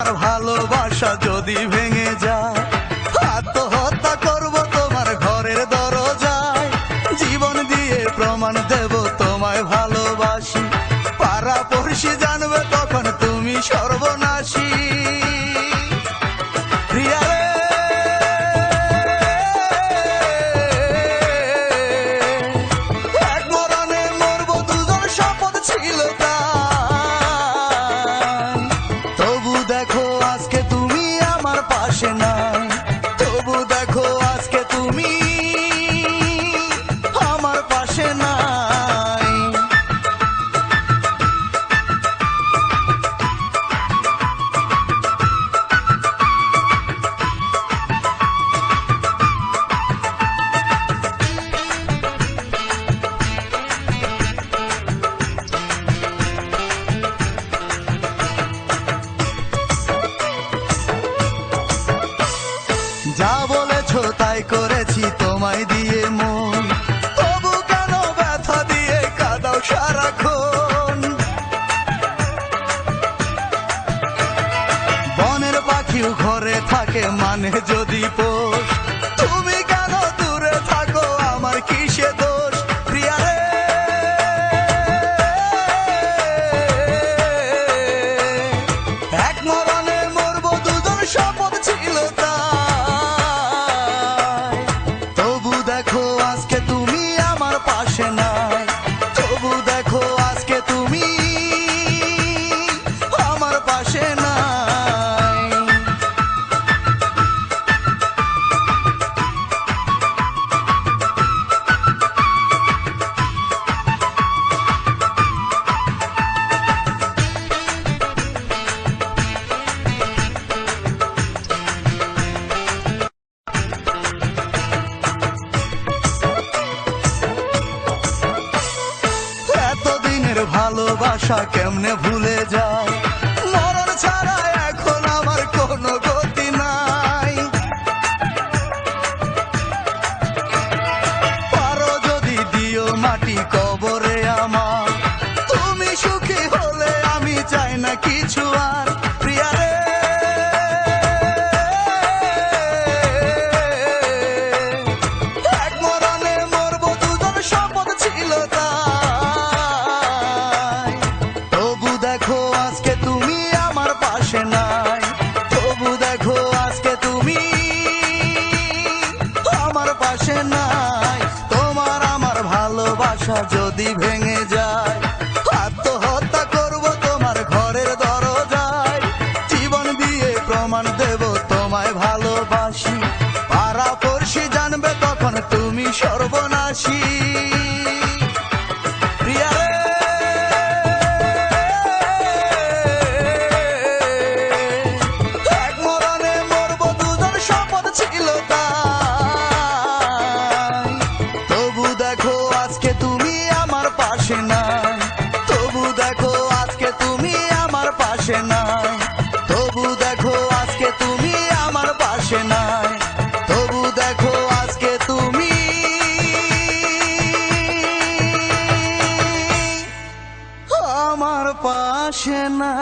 ভালোবাসা যদি ভেঙে যায় আত্মহত্যা করব তোমার ঘরের দরজায়। জীবন দিয়ে প্রমাণ দেব 谁呢 যা বলেছ তাই করেছি, তোমায় দিয়ে মন। তবু কেন ব্যথা দিয়ে কাদাও সারাক্ষণ? বনের পাখিও ঘরে থাকে মানে যদি ভালোবাসা কেমনে ভুলে যায়? আশা যদি ভেঙে যায়, আত্মহত্যা করব তোমার ঘরের দরজায়। জীবন দিয়ে প্রমাণ দেব তোমায় ভালোবাসি। পাড়া পড়শি জানবে তখন তুমি সর্বনাশী। না।